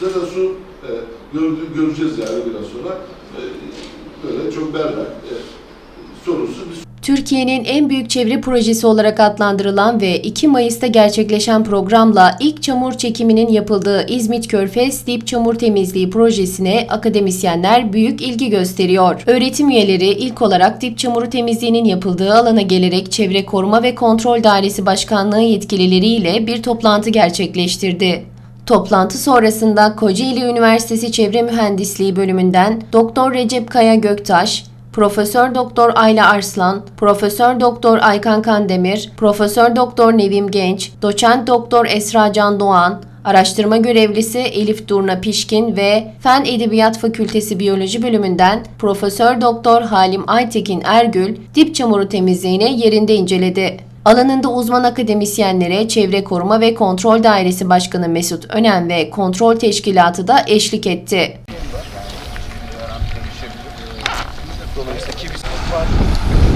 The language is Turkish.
Zaten e, gördü, göreceğiz yani biraz sonra. E, böyle çok berrak, e, sorunsuz bir Türkiye'nin en büyük çevre projesi olarak adlandırılan ve 2 Mayıs'ta gerçekleşen programla ilk çamur çekiminin yapıldığı İzmit Körfez Dip Çamur Temizliği projesine akademisyenler büyük ilgi gösteriyor. Öğretim üyeleri ilk olarak dip çamuru temizliğinin yapıldığı alana gelerek Çevre Koruma ve Kontrol Dairesi Başkanlığı yetkilileriyle bir toplantı gerçekleştirdi. Toplantı sonrasında Kocaeli Üniversitesi Çevre Mühendisliği bölümünden Doktor Recep Kaya Göktaş, Profesör Doktor Ayla Arslan, Profesör Doktor Aykan Kandemir, Profesör Doktor Nevim Genç, Doçent Doktor Esra Can Doğan, Araştırma görevlisi Elif Durna Pişkin ve Fen Edebiyat Fakültesi Biyoloji bölümünden Profesör Doktor Halim Aytekin Ergül dip çamuru temizliğini yerinde inceledi. Alanında uzman akademisyenlere Çevre Koruma ve Kontrol Dairesi Başkanı Mesut Önen ve Kontrol Teşkilatı da eşlik etti. Dolayısıyla.